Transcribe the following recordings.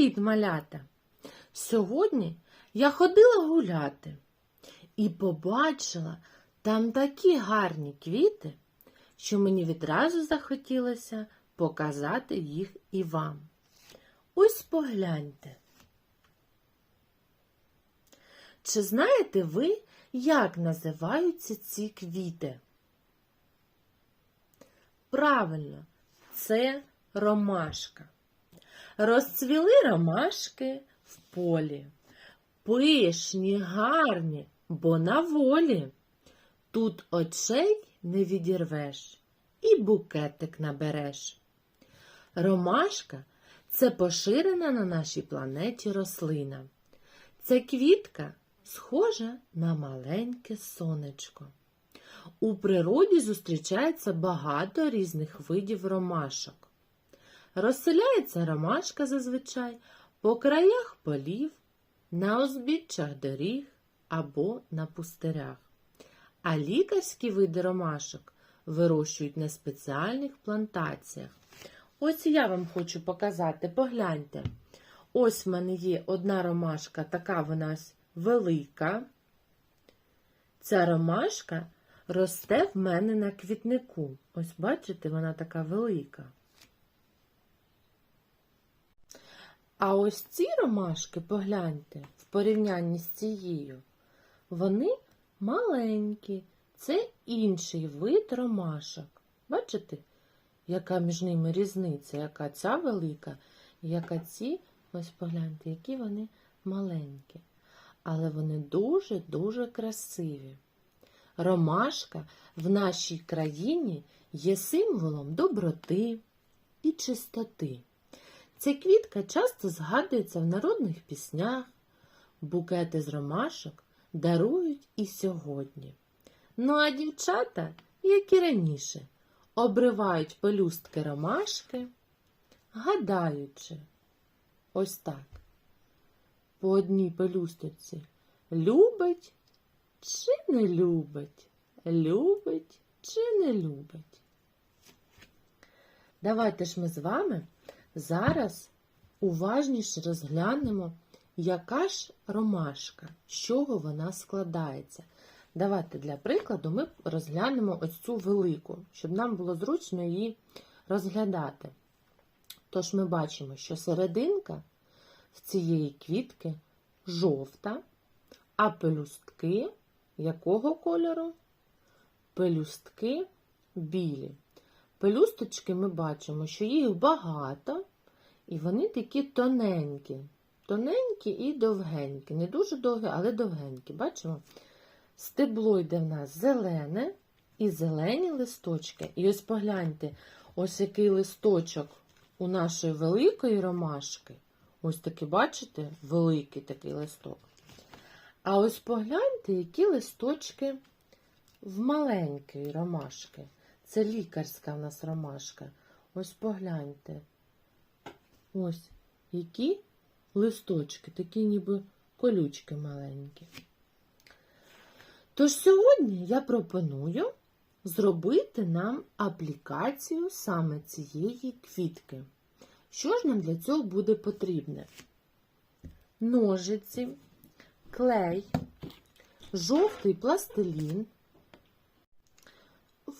Привіт, малята! Сьогодні я ходила гуляти і побачила там такі гарні квіти, що мені відразу захотілося показати їх і вам. Ось погляньте. Чи знаєте ви, як називаються ці квіти? Правильно, це ромашка. Розцвіли ромашки в полі. Пишні, гарні, бо на волі. Тут очей не відірвеш і букетик набереш. Ромашка це поширена на нашій планеті рослина. Ця квітка схожа на маленьке сонечко. У природі зустрічається багато різних видів ромашок. Розселяється ромашка зазвичай по краях полів, на узбіччях доріг або на пустирях. А лікарські види ромашок вирощують на спеціальних плантаціях. Ось я вам хочу показати, погляньте. Ось в мене є одна ромашка, така вона ось велика. Ця ромашка росте в мене на квітнику. Ось бачите, вона така велика. А ось ці ромашки, погляньте, в порівнянні з цією, вони маленькі. Це інший вид ромашок. Бачите, яка між ними різниця, яка ця велика, яка ці, ось погляньте, які вони маленькі. Але вони дуже-дуже красиві. Ромашка в нашій країні є символом доброти і чистоти. Ця квітка часто згадується в народних піснях, букети з ромашок дарують і сьогодні. Ну а дівчата, як і раніше, обривають пелюстки ромашки, гадаючи, ось так, по одній пелюсточці любить чи не любить, любить чи не любить. Давайте ж ми з вами зараз уважніше розглянемо, яка ж ромашка, з чого вона складається. Давайте для прикладу ми розглянемо ось цю велику, щоб нам було зручно її розглядати. Тож ми бачимо, що серединка в цієї квітки жовта, а пелюстки якого кольору? Пелюстки білі. Пелюсточки ми бачимо, що їх багато, і вони такі тоненькі. Тоненькі і довгенькі. Не дуже довгі, але довгенькі. Бачимо? Стебло йде в нас зелене і зелені листочки. І ось погляньте, ось який листочок у нашої великої ромашки. Ось такий, бачите, великий такий листок. А ось погляньте, які листочки в маленької ромашки. Це лікарська в нас ромашка. Ось погляньте. Ось які листочки, такі ніби колючки маленькі. Тож сьогодні я пропоную зробити нам аплікацію саме цієї квітки. Що ж нам для цього буде потрібне? Ножиці, клей, жовтий пластилін,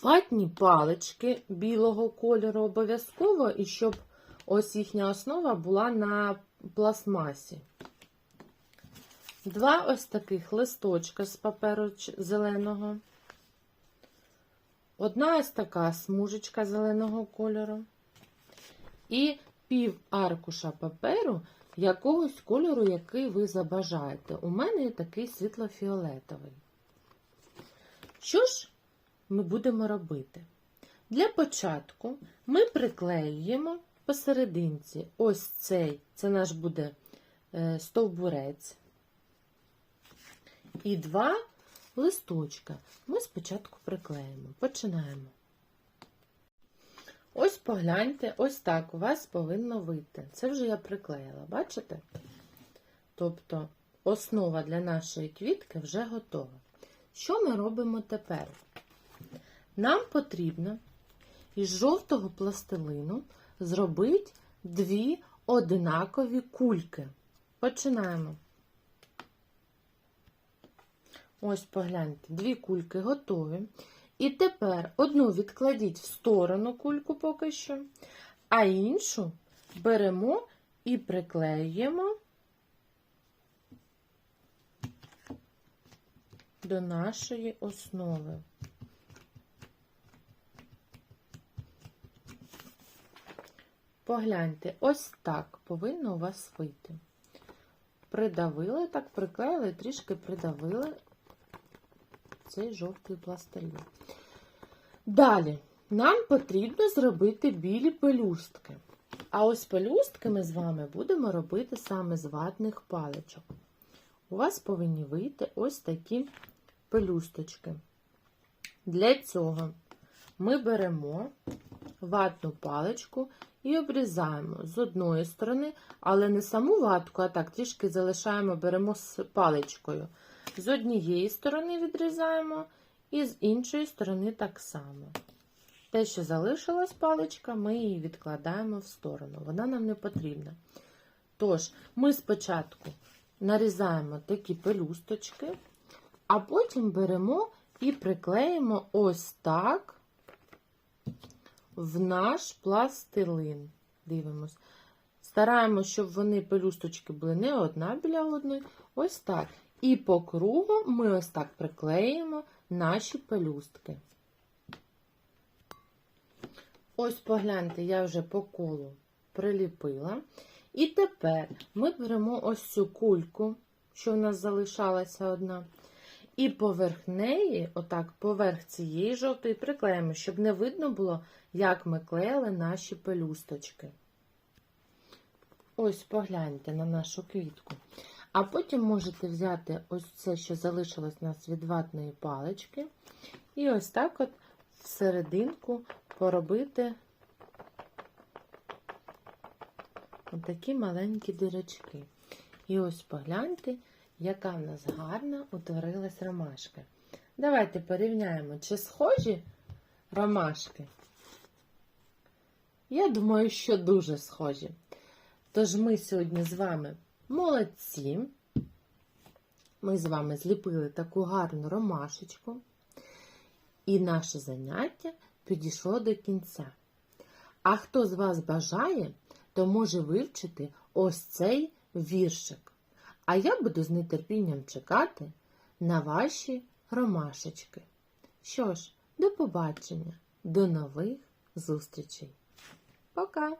ватні палички білого кольору обов'язково, і щоб ось їхня основа була на пластмасі. Два ось таких листочка з паперу зеленого. Одна ось така смужечка зеленого кольору. І пів аркуша паперу якогось кольору, який ви забажаєте. У мене такий світло-фіолетовий. Що ж ми будемо робити? Для початку ми приклеюємо посерединці ось цей, це наш буде е, стовбурець. І два листочка ми спочатку приклеїмо. Починаємо. Ось погляньте, ось так у вас повинно вийти. Це вже я приклеїла, бачите? Тобто основа для нашої квітки вже готова. Що ми робимо тепер? Нам потрібно із жовтого пластилину зробити дві одинакові кульки. Починаємо. Ось погляньте, дві кульки готові. І тепер одну відкладіть в сторону кульку поки що, а іншу беремо і приклеюємо до нашої основи. Погляньте, ось так повинно у вас вийти. Придавили, так приклеїли, трішки придавили цей жовтий пластилін. Далі нам потрібно зробити білі пелюстки. А ось пелюстки ми з вами будемо робити саме з ватних паличок. У вас повинні вийти ось такі пелюсточки. Для цього ми беремо ватну паличку і обрізаємо з одної сторони, але не саму ватку, а так трішки залишаємо, беремо з паличкою. З однієї сторони відрізаємо, і з іншої сторони так само. Те, що залишилась паличка, ми її відкладаємо в сторону. Вона нам не потрібна. Тож, ми спочатку нарізаємо такі пелюсточки, а потім беремо і приклеїмо ось так в наш пластилин. Дивимось. Стараємося, щоб вони пелюсточки були не одна біля одної. Ось так. І по кругу ми ось так приклеїмо наші пелюстки. Ось погляньте, я вже по колу приліпила. І тепер ми беремо ось цю кульку, що в нас залишалася одна. І поверх неї, отак, поверх цієї жовтої, приклеїмо, щоб не видно було, як ми клеїли наші пелюсточки. Ось погляньте на нашу квітку. А потім можете взяти ось це, що залишилось у нас від ватної палички, і ось так от всерединку поробити отакі маленькі дирочки. І ось погляньте, яка в нас гарна утворилась ромашка. Давайте порівняємо, чи схожі ромашки. Я думаю, що дуже схожі. Тож ми сьогодні з вами молодці. Ми з вами зліпили таку гарну ромашечку. І наше заняття підійшло до кінця. А хто з вас бажає, то може вивчити ось цей віршик. А я буду з нетерпінням чекати на ваші ромашечки. Що ж, до побачення, до нових зустрічей. Пока!